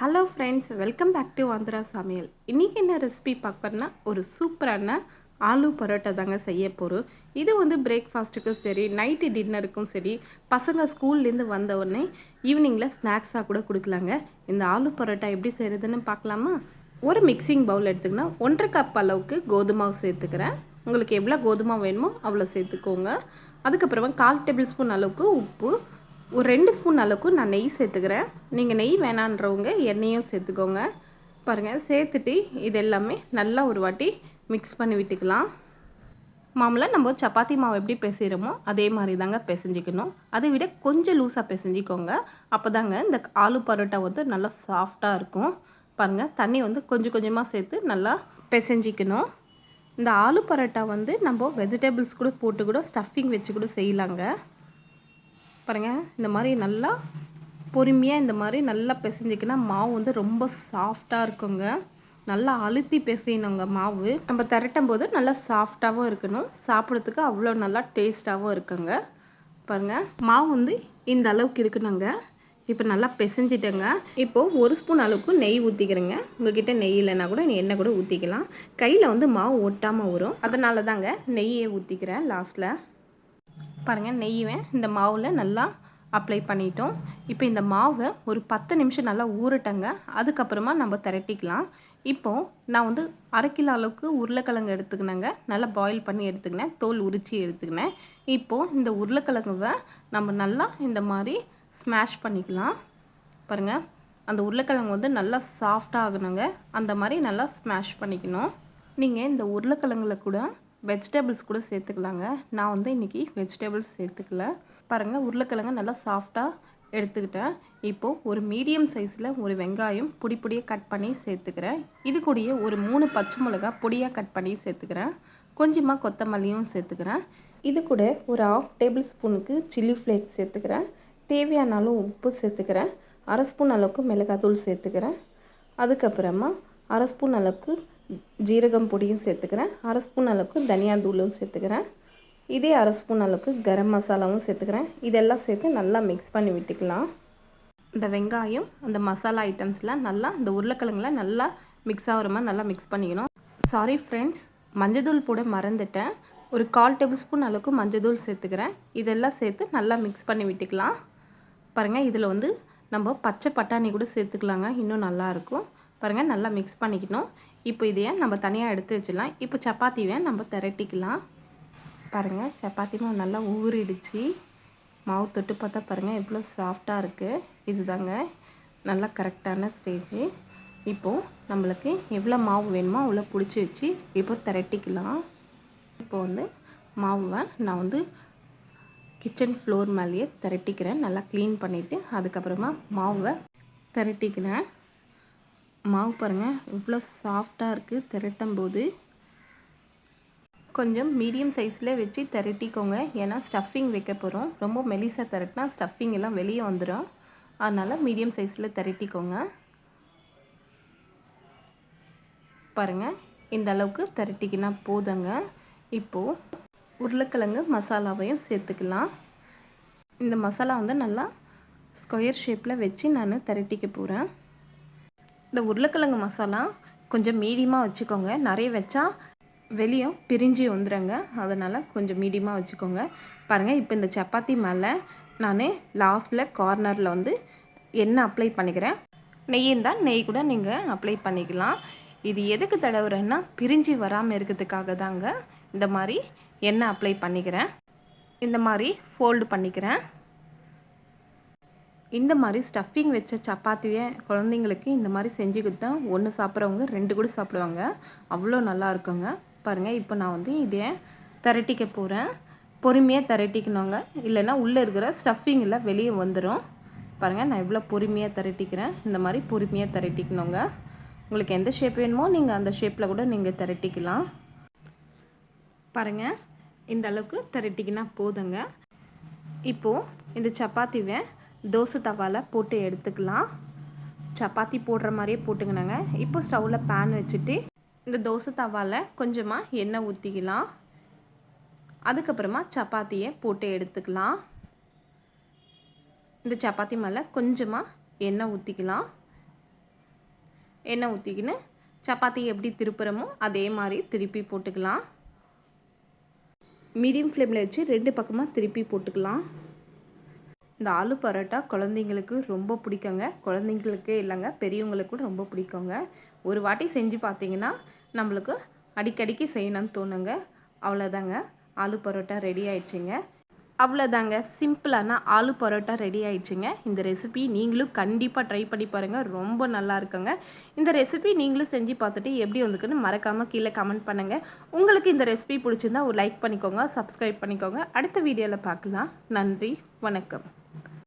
Hello friends welcome back to Andhra சமையல் இன்றைக்கி என்ன ரெசிபி பார்க்குறேன்னா ஒரு சூப்பரான ஆலு பரோட்டா தாங்க செய்ய போகிறோம் இது வந்து பிரேக்ஃபாஸ்ட்டுக்கும் சரி நைட்டு டின்னருக்கும் சரி பசங்க ஸ்கூல்லேருந்து வந்த உடனே ஈவினிங்கில் ஸ்நாக்ஸாக கூட கொடுக்கலாங்க. இந்த ஆலு பரோட்டா எப்படி செய்கிறதுன்னு பார்க்கலாமா? ஒரு மிக்சிங் பவுல் எடுத்துக்கினா ஒன்றரை கப் அளவுக்கு கோதுமாவு சேர்த்துக்கிறேன். உங்களுக்கு எவ்வளோ கோதுமை வேணுமோ அவ்வளோ சேர்த்துக்கோங்க. அதுக்கப்புறமா கால் டேபிள் ஸ்பூன் அளவுக்கு உப்பு ஒரு ரெண்டு ஸ்பூன் அளவுக்கு நான் நெய் சேர்த்துக்கிறேன். நீங்கள் நெய் வேணான்றவங்க எண்ணெயும் சேர்த்துக்கோங்க. பாருங்கள் சேர்த்துட்டு இது எல்லாமே நல்லா ஒரு வாட்டி மிக்ஸ் பண்ணி விட்டுக்கலாம். மாமூலாக நம்ம சப்பாத்தி மாவு எப்படி பிசைகிறோமோ அதே மாதிரி தாங்க பிசைஞ்சிக்கணும். அதை விட கொஞ்சம் லூஸாக பிசைஞ்சிக்கோங்க. அப்போ தாங்க இந்த ஆலு பரோட்டா வந்து நல்லா சாஃப்டாக இருக்கும். பாருங்கள் தண்ணி வந்து கொஞ்சம் கொஞ்சமாக சேர்த்து நல்லா பிசைஞ்சிக்கணும். இந்த ஆலு பரோட்டா வந்து நம்ம வெஜிடபிள்ஸ் கூட போட்டு கூட ஸ்டஃபிங் வச்சு கூட செய்யலாங்க. பாருங்கள் இந்த மாதிரி நல்லா பொறுமையாக இந்த மாதிரி நல்லா பிசைஞ்சிக்கினா மாவு வந்து ரொம்ப சாஃப்டாக இருக்குங்க. நல்லா அழுத்தி பிசையணுங்க மாவு. நம்ம திரட்டும் போது நல்லா சாஃப்டாகவும் இருக்கணும். சாப்பிட்றதுக்கு அவ்வளோ நல்லா டேஸ்ட்டாகவும் இருக்குங்க. பாருங்கள் மாவு வந்து இந்த அளவுக்கு இருக்கணுங்க. இப்போ நல்லா பிசைஞ்சிட்டேங்க. இப்போது ஒரு ஸ்பூன் அளவுக்கு நெய் ஊற்றிக்கிறேங்க உங்ககிட்ட நெய் இல்லைன்னா கூட நீ எண்ணெய் கூட ஊற்றிக்கலாம் கையில் வந்து மாவு ஒட்டாமல் வரும். அதனால தாங்க நெய்யை ஊற்றிக்கிறேன் லாஸ்ட்டில் பாருங்கள் நெய்யை இந்த மாவில் நல்லா அப்ளை பண்ணிட்டோம். இப்போ இந்த மாவை ஒரு பத்து நிமிஷம் நல்லா ஊறட்டங்க. அதுக்கப்புறமா நம்ம திரட்டிக்கலாம். இப்போது நான் வந்து அரை கிலோ அளவுக்கு உருளைக்கிழங்கு எடுத்துக்கினேங்க. நல்லா பாயில் பண்ணி எடுத்துக்கினேன். தோல் உரித்து எடுத்துக்கினேன். இப்போது இந்த உருளைக்கிழங்குவை நம்ம நல்லா இந்த மாதிரி ஸ்மாஷ் பண்ணிக்கலாம். பாருங்கள் அந்த உருளைக்கிழங்கு வந்து நல்லா சாஃப்டாக ஆகணுங்க. அந்த மாதிரி நல்லா ஸ்மாஷ் பண்ணிக்கணும். நீங்கள் இந்த உருளைக்கிழங்குல கூட வெஜிடபிள்ஸ் கூட சேர்த்துக்கலாங்க. நான் வந்து இன்றைக்கி வெஜிடபிள்ஸ் சேர்த்துக்கல. பாருங்கள் உருளைக்கிழங்கு நல்லா சாஃப்டாக எடுத்துக்கிட்டேன். இப்போது ஒரு மீடியம் சைஸில் ஒரு வெங்காயம் பொடி பொடியாக கட் பண்ணி சேர்த்துக்கிறேன். இது கூடயே ஒரு மூணு பச்சை மிளகா பொடியாக கட் பண்ணி சேர்த்துக்கிறேன். கொஞ்சமாக கொத்தமல்லியும் சேர்த்துக்கிறேன். இது கூட ஒரு ஆஃப் டேபிள் ஸ்பூனுக்கு சில்லி ஃப்ளேக்ஸ் சேர்த்துக்கிறேன். தேவையான அளவு உப்பு சேர்த்துக்கிறேன். அரை ஸ்பூன் அளவுக்கு மிளகாத்தூள் சேர்த்துக்கிறேன். அதுக்கப்புறமா அரை ஸ்பூன் அளவுக்கு ஜீரகம் பொடியும் சேர்த்துக்கிறேன். அரை ஸ்பூன் அளவுக்கு தனியா தூளும் சேர்த்துக்கிறேன். இதே அரை ஸ்பூன் அளவுக்கு கரம் மசாலாவும் சேர்த்துக்கிறேன். இதெல்லாம் சேர்த்து நல்லா மிக்ஸ் பண்ணி விட்டுக்கலாம். இந்த வெங்காயம் அந்த மசாலா ஐட்டம்ஸ்லாம் நல்லா இந்த உருளைக்கிழங்குல நல்லா மிக்ஸ் ஆகிற மாதிரி நல்லா மிக்ஸ் பண்ணிக்கணும். சாரி ஃப்ரெண்ட்ஸ் மஞ்சத்தூள் போட மறந்துட்டேன். ஒரு கால் டேபிள் ஸ்பூன் அளவுக்கு மஞ்சத்தூள் சேர்த்துக்கிறேன். இதெல்லாம் சேர்த்து நல்லா மிக்ஸ் பண்ணி விட்டுக்கலாம். பாருங்கள் இதில் வந்து நம்ம பச்சை பட்டாணி கூட சேர்த்துக்கலாங்க. இன்னும் நல்லாயிருக்கும் பாருங்கள் நல்லா மிக்ஸ் பண்ணிக்கணும். இப்போ இதையே நம்ம தனியாக எடுத்து வச்சிடலாம். இப்போ சப்பாத்தியை நம்ம திரட்டிக்கலாம். பாருங்கள் சப்பாத்தி மாவு நல்லா ஊறிடுச்சு. மாவு தொட்டு பார்த்தா பாருங்கள் எவ்வளோ சாஃப்டாக இருக்குது இதுதாங்க நல்லா கரெக்டான ஸ்டேஜு இப்போது நம்மளுக்கு எவ்வளோ மாவு வேணுமோ அவ்வளோ பிடிச்சி வச்சு இப்போ திரட்டிக்கலாம். இப்போ வந்து மாவை நான் வந்து கிச்சன் ஃப்ளோர் மேலேயே திரட்டிக்கிறேன். நல்லா க்ளீன் பண்ணிவிட்டு அதுக்கப்புறமா மாவை திரட்டிக்கிறேன். மாவு பாருங்கள் இவ்வளோ சாஃப்டாக இருக்குது திரட்டும் போது கொஞ்சம் மீடியம் சைஸில் வச்சு திரட்டிக்கோங்க. ஏன்னா ஸ்டஃபிங் வைக்க போகிறோம் ரொம்ப மெலிசாக திரட்டினா ஸ்டஃபிங் எல்லாம் வெளியே வந்துடும் அதனால் மீடியம் சைஸில் திரட்டிக்கோங்க. பாருங்கள் இந்த அளவுக்கு திரட்டிக்கினா போதுங்க. இப்போது உருளைக்கிழங்கு மசாலாவையும் சேர்த்துக்கலாம். இந்த மசாலா வந்து நல்லா ஸ்கொயர் ஷேப்பில் வச்சு நான் திரட்டிக்க போகிறேன் இந்த உருளைக்கிழங்கு மசாலா கொஞ்சம் மீடியமாக வச்சுக்கோங்க. நிறைய வச்சா வெளியும் பிரிஞ்சு வந்துடுங்க அதனால் கொஞ்சம் மீடியமாக வச்சுக்கோங்க. பாருங்கள் இப்போ இந்த சப்பாத்தி மேலே நான் லாஸ்ட்டில் கார்னரில் வந்து எண்ணெய் அப்ளை பண்ணிக்கிறேன். நெய் இருந்தால் நெய் கூட நீங்கள் அப்ளை பண்ணிக்கலாம். இது எதுக்கு தடவுறேன்னா பிரிஞ்சு வராமல் இருக்கிறதுக்காக தாங்க இந்த மாதிரி எண்ணெய் அப்ளை பண்ணிக்கிறேன். இந்த மாதிரி ஃபோல்டு பண்ணிக்கிறேன். இந்த மாதிரி ஸ்டஃபிங் வச்ச சப்பாத்தியை குழந்தைங்களுக்கு இந்த மாதிரி செஞ்சு கொடுத்தா ஒன்று சாப்பிட்றவங்க ரெண்டு கூட சாப்பிடுவாங்க. அவ்வளோ நல்லா இருக்குங்க. பாருங்கள் இப்போ நான் வந்து இதை திரட்டிக்க போகிறேன் பொறுமையாக திரட்டிக்கணுங்க. இல்லைன்னா உள்ளே இருக்கிற ஸ்டஃபிங் வெளியே வந்துடும் பாருங்கள் நான் எவ்வளோ பொறுமையாக திரட்டிக்கிறேன். இந்த மாதிரி பொறுமையாக திரட்டிக்கணுங்க. உங்களுக்கு எந்த ஷேப் வேணுமோ நீங்கள் அந்த ஷேப்பில் கூட நீங்கள் திரட்டிக்கலாம். பாருங்கள் இந்த அளவுக்கு திரட்டிக்கினா போதுங்க. இப்போது இந்த சப்பாத்தியை தோசை தவாவில் போட்டு எடுத்துக்கலாம். சப்பாத்தி போடுற மாதிரியே போட்டுக்கினாங்க இப்போ ஸ்டவ்வில் பேன் வச்சுட்டு இந்த தோசை தவாவில் கொஞ்சமாக எண்ணெய் ஊற்றிக்கலாம் அதுக்கப்புறமா சப்பாத்தியை போட்டு எடுத்துக்கலாம். இந்த சப்பாத்தி மேலே கொஞ்சமாக எண்ணெய் ஊற்றிக்கலாம் எண்ணெய் ஊற்றிக்கின்னு சப்பாத்தி எப்படி திருப்புறமோ அதே மாதிரி திருப்பி போட்டுக்கலாம். மீடியம் ஃப்ளேமில் வச்சு ரெண்டு பக்கமாக திருப்பி போட்டுக்கலாம். இந்த ஆலு பரோட்டா குழந்தைங்களுக்கு ரொம்ப பிடிக்குங்க. குழந்தைங்களுக்கு இல்லைங்க பெரியவங்களுக்கு ரொம்ப பிடிக்குங்க. ஒரு வாட்டி செஞ்சு பார்த்தீங்கன்னா நம்மளுக்கு அடிக்கடிக்கு செய்யணும்னு தோணுங்க. அவ்வளோதாங்க ஆலு பரோட்டா ரெடி ஆயிடுச்சுங்க. அவ்வளோதாங்க சிம்பிளான ஆலு பரோட்டா ரெடி ஆயிடுச்சுங்க. இந்த ரெசிபி நீங்களும் கண்டிப்பாக ட்ரை பண்ணி பாருங்கள் ரொம்ப நல்லா இருக்குங்க. இந்த ரெசிபி நீங்களும் செஞ்சு பார்த்துட்டு எப்படி வந்துக்குன்னு மறக்காமல் கீழே கமெண்ட் பண்ணுங்கள் உங்களுக்கு இந்த ரெசிபி பிடிச்சிருந்தா ஒரு லைக் பண்ணிக்கோங்க சப்ஸ்கிரைப் பண்ணிக்கோங்க. அடுத்த வீடியோவில் பார்க்கலாம். நன்றி வணக்கம்.